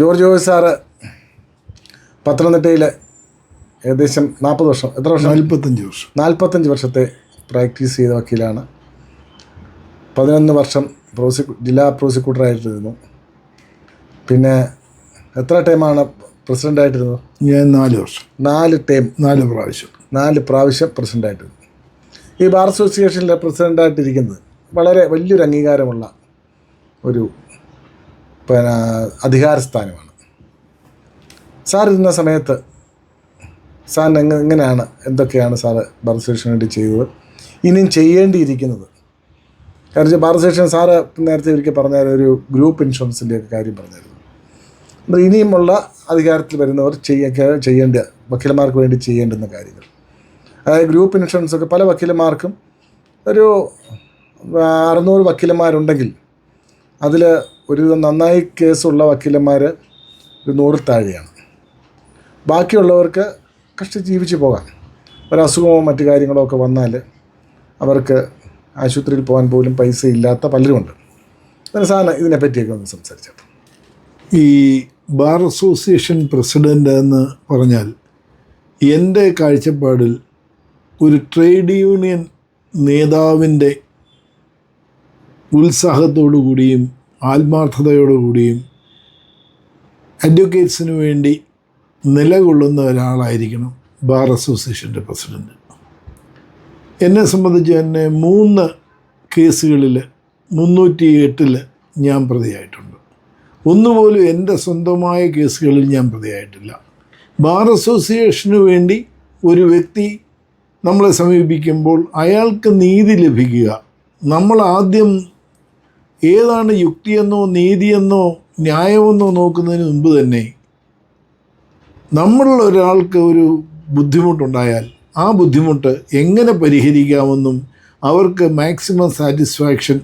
George Joy sir പത്തനംതിട്ടയിൽ ഏകദേശം നാൽപ്പത് വർഷം. എത്ര വർഷം? നാൽപ്പത്തഞ്ച് വർഷം. നാൽപ്പത്തഞ്ച് വർഷത്തെ പ്രാക്ടീസ് ചെയ്ത വക്കീലാണ്. പതിനൊന്ന് വർഷം പ്രോസിക്യൂ ജില്ലാ പ്രോസിക്യൂട്ടറായിട്ടിരുന്നു. പിന്നെ എത്ര ടൈമാണ് പ്രസിഡന്റായിട്ടിരുന്നത് ഞാൻ നാല് വർഷം. നാല് ടൈം. നാല് പ്രാവശ്യം. നാല് പ്രാവശ്യം പ്രസിഡന്റായിട്ടിരുന്നു ഈ ബാർ അസോസിയേഷനിലെ പ്രസിഡന്റായിട്ടിരിക്കുന്നത് വളരെ വലിയൊരു അംഗീകാരമുള്ള ഒരു പിന്നെ അധികാരസ്ഥാനമാണ്. ഇരുന്ന സമയത്ത് സാറിന് എങ്ങ എങ്ങനെയാണ് എന്തൊക്കെയാണ് സാറ് ബാർ അസോസിയേഷന് വേണ്ടി ചെയ്തത്? ഇനിയും ചെയ്യേണ്ടിയിരിക്കുന്നത്. കാരണം ബാർ അസോസിയേഷൻ സാറ് നേരത്തെ ഒരിക്കൽ പറഞ്ഞ ഒരു ഗ്രൂപ്പ് ഇൻഷുറൻസിന്റെ ഒക്കെ കാര്യം പറഞ്ഞായിരുന്നു. അപ്പോൾ ഇനിയുമുള്ള അധികാരത്തിൽ വരുന്നവർ ചെയ്യ ചെയ്യേണ്ട വക്കീലന്മാർക്ക് വേണ്ടി ചെയ്യേണ്ടുന്ന കാര്യങ്ങൾ. അതായത് ഗ്രൂപ്പ് ഇൻഷുറൻസ് ഒക്കെ പല വക്കീലന്മാർക്കും ഒരു അറുന്നൂറ് വക്കീലന്മാരുണ്ടെങ്കിൽ അതിൽ ഒരു നന്നായി കേസുള്ള വക്കീലന്മാർ ഒരു നൂറിൽ താഴെയാണ്. ബാക്കിയുള്ളവർക്ക് കഷ്ടി ജീവിച്ച് പോകാം. ഒരസുഖമോ മറ്റു കാര്യങ്ങളോ ഒക്കെ വന്നാൽ അവർക്ക് ആശുപത്രിയിൽ പോകാൻ പോലും പൈസ ഇല്ലാത്ത പലരുമുണ്ട്. സാധനം ഇതിനെപ്പറ്റിയൊക്കെ ഒന്ന് സംസാരിച്ചു ഈ ബാർ അസോസിയേഷൻ പ്രസിഡന്റ് എന്ന് പറഞ്ഞാൽ എന്റെ കാഴ്ചപ്പാടിൽ ഒരു ട്രേഡ് യൂണിയൻ നേതാവിന്റെ ഉത്സാഹത്തോടു കൂടിയും ആത്മാർത്ഥതയോടു കൂടിയും അഡ്വക്കേറ്റ്സിന് വേണ്ടി നിലകൊള്ളുന്ന ഒരാളായിരിക്കണം ബാർ അസോസിയേഷന്റെ പ്രസിഡന്റ് എന്നെ സംബന്ധിച്ച് തന്നെ മൂന്ന് കേസുകളിൽ മുന്നൂറ്റി എട്ടിൽ ഞാൻ പ്രതിയായിട്ടുണ്ട്. ഒന്നുപോലും എന്റെ സ്വന്തമായ കേസുകളിൽ ഞാൻ പ്രതിയായിട്ടില്ല. ബാർ അസോസിയേഷന് വേണ്ടി ഒരു വ്യക്തി നമ്മളെ സമീപിക്കുമ്പോൾ അയാൾക്ക് നീതി ലഭിക്കുക നമ്മൾ ആദ്യം ഏതാണ് യുക്തിയെന്നോ നീതിയെന്നോ ന്യായമെന്നോ നോക്കുന്നതിന് മുമ്പ് തന്നെ നമ്മളിൽ ഒരാൾക്ക് ഒരു ബുദ്ധിമുട്ടുണ്ടായാൽ ആ ബുദ്ധിമുട്ട് എങ്ങനെ പരിഹരിക്കാമെന്നും അവർക്ക് മാക്സിമം സാറ്റിസ്ഫാക്ഷൻ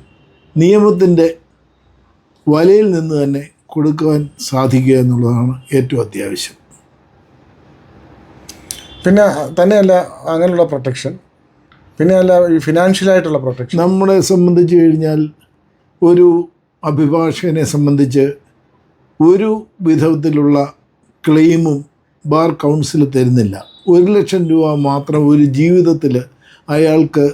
നിയമത്തിന്റെ വലയിൽ നിന്ന് തന്നെ കൊടുക്കുവാൻ സാധിക്കുക എന്നുള്ളതാണ് ഏറ്റവും അത്യാവശ്യം. പിന്നെ തന്നെയല്ല അങ്ങനെയുള്ള പ്രൊട്ടക്ഷൻ പിന്നെ അല്ല ഈ ഫിനാൻഷ്യലായിട്ടുള്ള പ്രൊട്ടക്ഷൻ നമ്മളെ സംബന്ധിച്ച് കഴിഞ്ഞാൽ ഒരു അഭിഭാഷകനെ സംബന്ധിച്ച് ഒരു വിധത്തിലുള്ള ക്ലെയിമും ബാർ കൗൺസിൽ തരുന്നില്ല. ഒരു ലക്ഷം രൂപ മാത്രം ഒരു ജീവിതത്തിൽ അയാൾക്ക്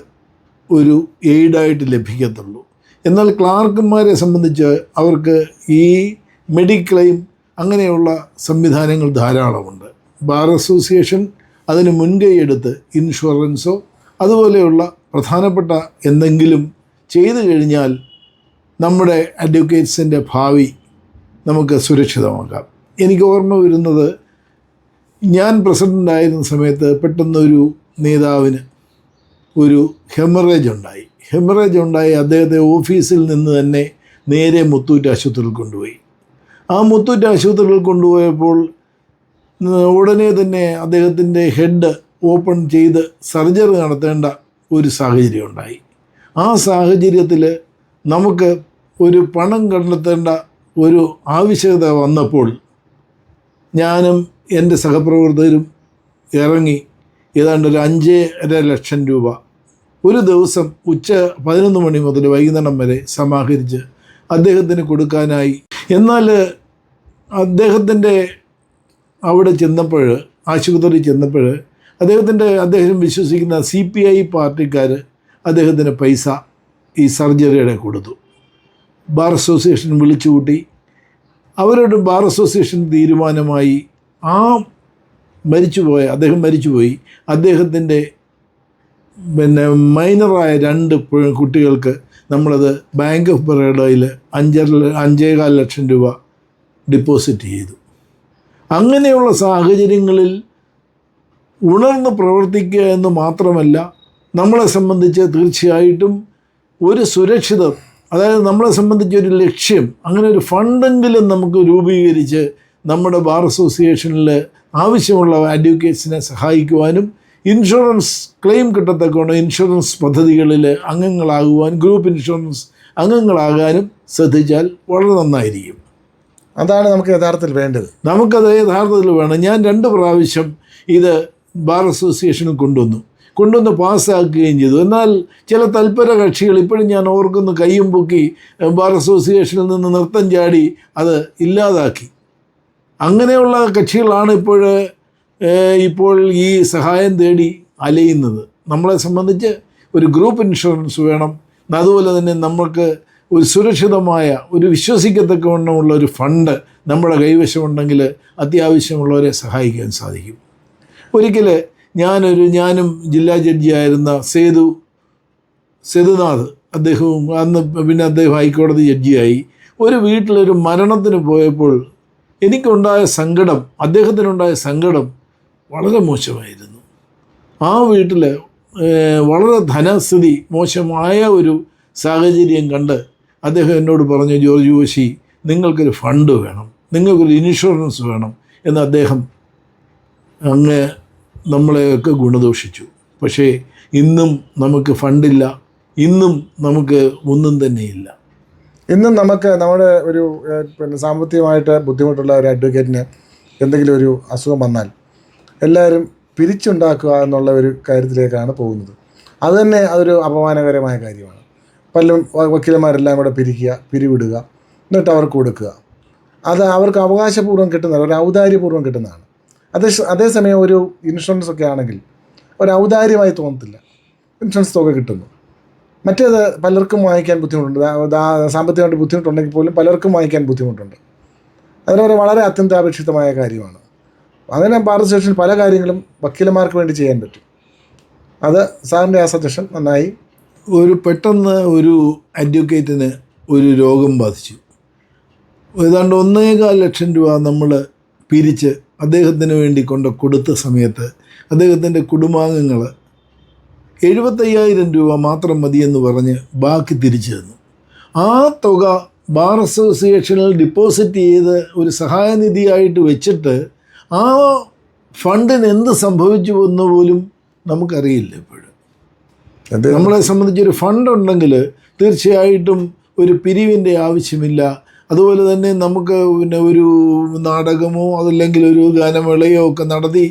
ഒരു എയ്ഡായിട്ട് ലഭിക്കത്തുള്ളൂ. എന്നാൽ ക്ലാർക്കന്മാരെ സംബന്ധിച്ച് അവർക്ക് ഈ മെഡിക്ലെയിം അങ്ങനെയുള്ള സംവിധാനങ്ങൾ ധാരാളമുണ്ട്. ബാർ അസോസിയേഷൻ അതിന് മുൻകൈയെടുത്ത് ഇൻഷുറൻസോ അതുപോലെയുള്ള പ്രധാനപ്പെട്ട എന്തെങ്കിലും ചെയ്തു കഴിഞ്ഞാൽ നമ്മുടെ അഡ്വക്കേറ്റ്സിന്റെ ഭാവി നമുക്ക് സുരക്ഷിതമാക്കാം. എനിക്ക് ഓർമ്മ വരുന്നത് ഞാൻ പ്രസിഡന്റായിരുന്ന സമയത്ത് പെട്ടെന്നൊരു നേതാവിന് ഒരു ഹെമറേജ് ഉണ്ടായി. ഹെമറേജ് ഉണ്ടായി അദ്ദേഹത്തെ ഓഫീസിൽ നിന്ന് തന്നെ നേരെ മുത്തൂറ്റ് ആശുപത്രിയിൽ കൊണ്ടുപോയി. ആ മുത്തൂറ്റ് ആശുപത്രിയിൽ കൊണ്ടുപോയപ്പോൾ ഉടനെ തന്നെ അദ്ദേഹത്തിന്റെ ഹെഡ് ഓപ്പൺ ചെയ്ത് സർജറി നടത്തേണ്ട ഒരു സാഹചര്യം ഉണ്ടായി. ആ സാഹചര്യത്തിൽ നമുക്ക് ഒരു പണം കണ്ടെത്തേണ്ട ഒരു ആവശ്യകത വന്നപ്പോൾ ഞാനും എന്റെ സഹപ്രവർത്തകരും ഇറങ്ങി ഏതാണ്ട് ഒരു അഞ്ചര ലക്ഷം രൂപ ഒരു ദിവസം ഉച്ച പതിനൊന്ന് മണി മുതൽ വൈകുന്നേരം വരെ സമാഹരിച്ച് അദ്ദേഹത്തിന് കൊടുക്കാനായി. എന്നാൽ അദ്ദേഹത്തിന്റെ അവിടെ ചെന്നപ്പോൾ ആശുപത്രി ചെന്നപ്പോൾ അദ്ദേഹത്തിന്റെ അദ്ദേഹം വിശ്വസിക്കുന്ന സി പി ഐ പാർട്ടിക്കാർ അദ്ദേഹത്തിന് പൈസ ഈ സർജറിയുടെ കൊടുത്തു. ബാർ അസോസിയേഷൻ വിളിച്ചു കൂട്ടി അവരുടെ ബാർ അസോസിയേഷൻ തീരുമാനമായി ആ മരിച്ചുപോയ അദ്ദേഹം മരിച്ചുപോയി. അദ്ദേഹത്തിന്റെ പിന്നെ മൈനറായ രണ്ട് കുട്ടികൾക്ക് നമ്മളത് ബാങ്ക് ഓഫ് ബറോഡയിൽ അഞ്ചര അഞ്ചേകാൽ ലക്ഷം രൂപ ഡിപ്പോസിറ്റ് ചെയ്തു. അങ്ങനെയുള്ള സാഹചര്യങ്ങളിൽ ഉണർന്ന് പ്രവർത്തിക്കുക എന്ന് മാത്രമല്ല നമ്മളെ സംബന്ധിച്ച് തീർച്ചയായിട്ടും ഒരു സുരക്ഷിതം അതായത് നമ്മളെ സംബന്ധിച്ച് ഒരു ലക്ഷ്യം അങ്ങനെ ഒരു ഫണ്ടെങ്കിലും നമുക്ക് രൂപീകരിച്ച് നമ്മുടെ ബാർ അസോസിയേഷനിൽ ആവശ്യമുള്ള അഡ്വക്കേറ്റ്സിനെ സഹായിക്കുവാനും ഇൻഷുറൻസ് ക്ലെയിം കിട്ടത്തക്കോണം ഇൻഷുറൻസ് പദ്ധതികളിൽ അംഗങ്ങളാകുവാൻ ഗ്രൂപ്പ് ഇൻഷുറൻസ് അംഗങ്ങളാകാനും ശ്രദ്ധിച്ചാൽ വളരെ നന്നായിരിക്കും. അതാണ് നമുക്ക് യഥാർത്ഥത്തിൽ വേണ്ടത്. നമുക്കത് യഥാർത്ഥത്തിൽ വേണം. ഞാൻ രണ്ട് പ്രാവശ്യം ഇത് ബാർ അസോസിയേഷനിൽ കൊണ്ടുവന്നു. കൊണ്ടുവന്ന് പാസ്സാക്കുകയും ചെയ്തു. എന്നാൽ ചില തൽപര കക്ഷികൾ ഇപ്പോഴും ഞാൻ ഓർക്കുന്ന കൈയും പൊക്കി ബാർ അസോസിയേഷനിൽ നിന്ന് നൃത്തം ചാടി അത് ഇല്ലാതാക്കി. അങ്ങനെയുള്ള കക്ഷികളാണ് ഇപ്പോൾ ഇപ്പോൾ ഈ സഹായം തേടി അലയുന്നത്. നമ്മളെ സംബന്ധിച്ച് ഒരു ഗ്രൂപ്പ് ഇൻഷുറൻസ് വേണം. അതുപോലെ തന്നെ നമുക്ക് ഒരു സുരക്ഷിതമായ ഒരു വിശ്വസിക്കത്തക്കവണ്ണമുള്ള ഒരു ഫണ്ട് നമ്മുടെ കൈവശമുണ്ടെങ്കിൽ അത്യാവശ്യമുള്ളവരെ സഹായിക്കാൻ സാധിക്കും. ഒരിക്കൽ ഞാനൊരു ഞാനും ജില്ലാ ജഡ്ജിയായിരുന്ന സേതു സേതുനാഥ് അദ്ദേഹവും അന്ന് പിന്നെ അദ്ദേഹം ഹൈക്കോടതി ജഡ്ജിയായി. ഒരു വീട്ടിലൊരു മരണത്തിന് പോയപ്പോൾ എനിക്കുണ്ടായ സങ്കടം അദ്ദേഹത്തിനുണ്ടായ സങ്കടം വളരെ മോശമായിരുന്നു. ആ വീട്ടിൽ വളരെ ധനസ്ഥിതി മോശമായ ഒരു സാഹചര്യം കണ്ട് അദ്ദേഹം എന്നോട് പറഞ്ഞു ജോർജ് ജോഷി നിങ്ങൾക്കൊരു ഫണ്ട് വേണം നിങ്ങൾക്കൊരു ഇൻഷുറൻസ് വേണം എന്ന് അദ്ദേഹം അങ്ങ് നമ്മളെയൊക്കെ ഗുണദോഷിച്ചു. പക്ഷേ ഇന്നും നമുക്ക് ഫണ്ടില്ല. ഇന്നും നമുക്ക് ഒന്നും തന്നെയില്ല. ഇന്നും നമുക്ക് നമ്മുടെ ഒരു പിന്നെ സാമ്പത്തികമായിട്ട് ബുദ്ധിമുട്ടുള്ള ഒരു അഡ്വക്കേറ്റിന് എന്തെങ്കിലും ഒരു അസുഖം വന്നാൽ എല്ലാവരും പിരിച്ചുണ്ടാക്കുക എന്നുള്ള ഒരു കാര്യത്തിലേക്കാണ് പോകുന്നത്. അത് തന്നെ അതൊരു അപമാനകരമായ കാര്യമാണ്. പലരും വക്കീലന്മാരെല്ലാം കൂടെ പിരിക്കുക പിരിവിടുക എന്നിട്ട് അവർക്ക് കൊടുക്കുക. അത് അവർക്ക് അവകാശപൂർവം കിട്ടുന്നതാണ് ഒരു ഔദാര്യപൂർവം കിട്ടുന്നതാണ്. അതേ അതേസമയം ഒരു ഇൻഷുറൻസ് ഒക്കെ ആണെങ്കിൽ ഒരു ഔദാര്യമായി തോന്നത്തില്ല. ഇൻഷുറൻസ് തുക കിട്ടുന്നു. മറ്റേത് പലർക്കും വാങ്ങിക്കാൻ ബുദ്ധിമുട്ടുണ്ട്. സാമ്പത്തികമായിട്ട് ബുദ്ധിമുട്ടുണ്ടെങ്കിൽ പോലും പലർക്കും വാങ്ങിക്കാൻ ബുദ്ധിമുട്ടുണ്ട്. അതിനൊരു വളരെ അത്യന്താപേക്ഷിതമായ കാര്യമാണ്. അങ്ങനെ ബാർ അസോസിയേഷൻ പല കാര്യങ്ങളും വക്കീലന്മാർക്ക് വേണ്ടി ചെയ്യാൻ പറ്റും. അത് സാറിന്റെ ആ സജഷൻ നന്നായി. ഒരു പെട്ടെന്ന് ഒരു അഡ്വക്കേറ്റിന് ഒരു രോഗം ബാധിച്ചു. ഏതാണ്ട് ഒന്നേകാൽ ലക്ഷം രൂപ നമ്മൾ പിരിച്ച് അദ്ദേഹത്തിന് വേണ്ടി കൊണ്ട് കൊടുത്ത സമയത്ത് അദ്ദേഹത്തിന്റെ കുടുംബാംഗങ്ങൾ എഴുപത്തയ്യായിരം രൂപ മാത്രം മതിയെന്ന് പറഞ്ഞ് ബാക്കി തിരിച്ചു തന്നു. ആ തുക ബാർ അസോസിയേഷനിൽ ഡിപ്പോസിറ്റ് ചെയ്ത് ഒരു സഹായനിധിയായിട്ട് വെച്ചിട്ട് ആ ഫണ്ടിന് എന്ത് സംഭവിച്ചു എന്ന് പോലും നമുക്കറിയില്ല ഇപ്പോഴും. അത് നമ്മളെ സംബന്ധിച്ചൊരു ഫണ്ടുണ്ടെങ്കിൽ തീർച്ചയായിട്ടും ഒരു പിരിവിന്റെ ആവശ്യമില്ല. അതുപോലെ തന്നെ നമുക്ക് പിന്നെ ഒരു നാടകമോ അതല്ലെങ്കിൽ ഒരു ഗാനമേളയോ ഒക്കെ നടത്തി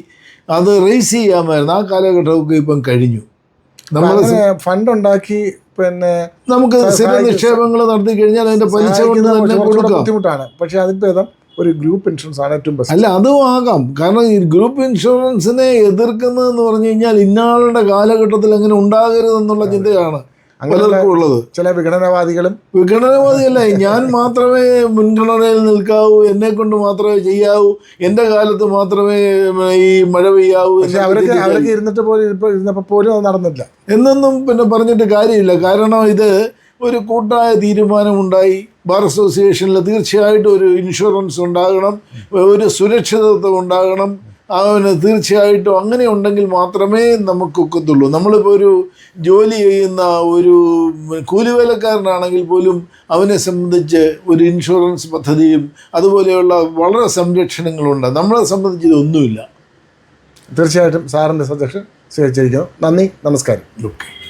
അത് റേസ് ചെയ്യാമായിരുന്നു. ആ കാലഘട്ടമൊക്കെ ഇപ്പം കഴിഞ്ഞു. നമ്മൾ ഫണ്ട് ഉണ്ടാക്കി പിന്നെ നമുക്ക് സ്ഥിര നിക്ഷേപങ്ങൾ നടത്തി കഴിഞ്ഞാൽ അതിന്റെ പലിശ കൊണ്ട് സഹായിക്കുന്ന തന്നെ ബുദ്ധിമുട്ടാണ്. പക്ഷേ അതിന് ഭേദം ഒരു ഗ്രൂപ്പ് ഇൻഷുറൻസ് ആണ് ഏറ്റവും ബെസ്റ്റ് അല്ല അതും ആകാം. കാരണം ഈ ഗ്രൂപ്പ് ഇൻഷുറൻസിനെ എതിർക്കുന്നതെന്ന് പറഞ്ഞു കഴിഞ്ഞാൽ ഇന്നാളുടെ കാലഘട്ടത്തിൽ അങ്ങനെ ഉണ്ടാകരുതെന്നുള്ള ചിന്തയാണ്. ഉള്ളത് ചില വിഘടനവാദികളും വിഘടനവാദിയല്ല ഞാൻ മാത്രമേ മുൻഗണനയിൽ നിൽക്കാവൂ എന്നെ കൊണ്ട് മാത്രമേ ചെയ്യാവൂ എന്റെ കാലത്ത് മാത്രമേ ഈ മഴ പെയ്യാവൂ അവരൊക്കെ. അവരൊക്കെ ഇരുന്നിട്ട് പോലും ഇരുന്നപ്പോൾ പോലും അത് നടന്നില്ല. എന്നൊന്നും പിന്നെ പറഞ്ഞിട്ട് കാര്യമില്ല. കാരണം ഇത് ഒരു കൂട്ടായ തീരുമാനമുണ്ടായി. ബാർ അസോസിയേഷനിൽ തീർച്ചയായിട്ടും ഒരു ഇൻഷുറൻസ് ഉണ്ടാകണം ഒരു സുരക്ഷിതത്വം ഉണ്ടാകണം. അവന് തീർച്ചയായിട്ടും അങ്ങനെ ഉണ്ടെങ്കിൽ മാത്രമേ നമുക്കൊക്കത്തുള്ളൂ. നമ്മളിപ്പോൾ ഒരു ജോലി ചെയ്യുന്ന ഒരു കൂലിവേലക്കാരനാണെങ്കിൽ പോലും അവനെ സംബന്ധിച്ച് ഒരു ഇൻഷുറൻസ് പദ്ധതിയും അതുപോലെയുള്ള വളരെ സംരക്ഷണങ്ങളുണ്ട്. നമ്മളെ സംബന്ധിച്ച് ഇതൊന്നുമില്ല. തീർച്ചയായിട്ടും സാറിന്റെ സജഷൻ സ്വീകരിച്ചിരിക്കുന്നു. നന്ദി നമസ്കാരം. ഓക്കെ.